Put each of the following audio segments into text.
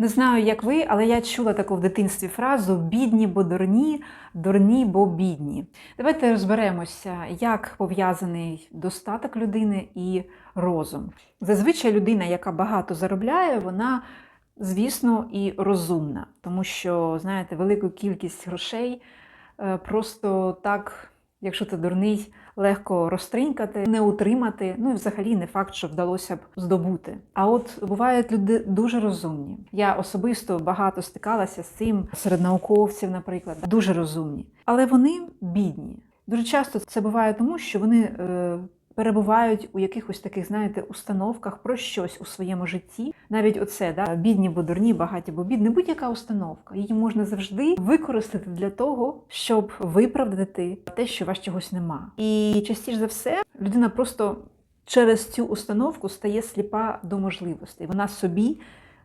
Не знаю, як ви, але я чула таку в дитинстві фразу бідні, бо дурні, дурні, бо бідні. Давайте розберемося, як пов'язаний достаток людини і розум. Зазвичай людина, яка багато заробляє, вона, звісно, і розумна, тому що, знаєте, велику кількість грошей е, просто так. Якщо ти дурний, легко розтринькати, не утримати, ну і взагалі не факт, що вдалося б здобути. А от бувають люди дуже розумні. Я особисто багато стикалася з цим серед науковців, наприклад, дуже розумні. Але вони бідні. Дуже часто це буває тому, що вони е, перебувають у якихось таких, знаєте, установках про щось у своєму житті. Навіть оце, да, бідні бо дурні, багаті бо бідні, будь-яка установка. Її можна завжди використати для того, щоб виправдати те, що вас чогось нема. І частіше за все людина просто через цю установку стає сліпа до можливостей. Вона собі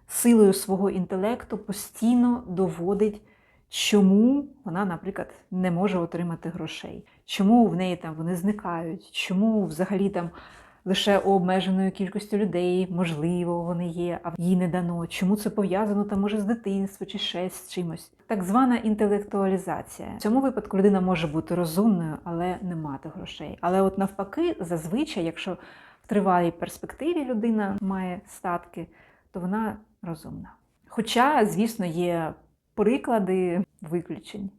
силою свого інтелекту постійно доводить. Чому вона, наприклад, не може отримати грошей? Чому в неї там вони зникають? Чому взагалі там лише у обмеженої кількості людей можливо вони є, а їй не дано? Чому це пов'язано там може з дитинства чи ще з чимось? Так звана інтелектуалізація. В цьому випадку людина може бути розумною, але не мати грошей. Але от навпаки, зазвичай, якщо в тривалій перспективі людина має статки, то вона розумна. Хоча, звісно, є приклади виключень.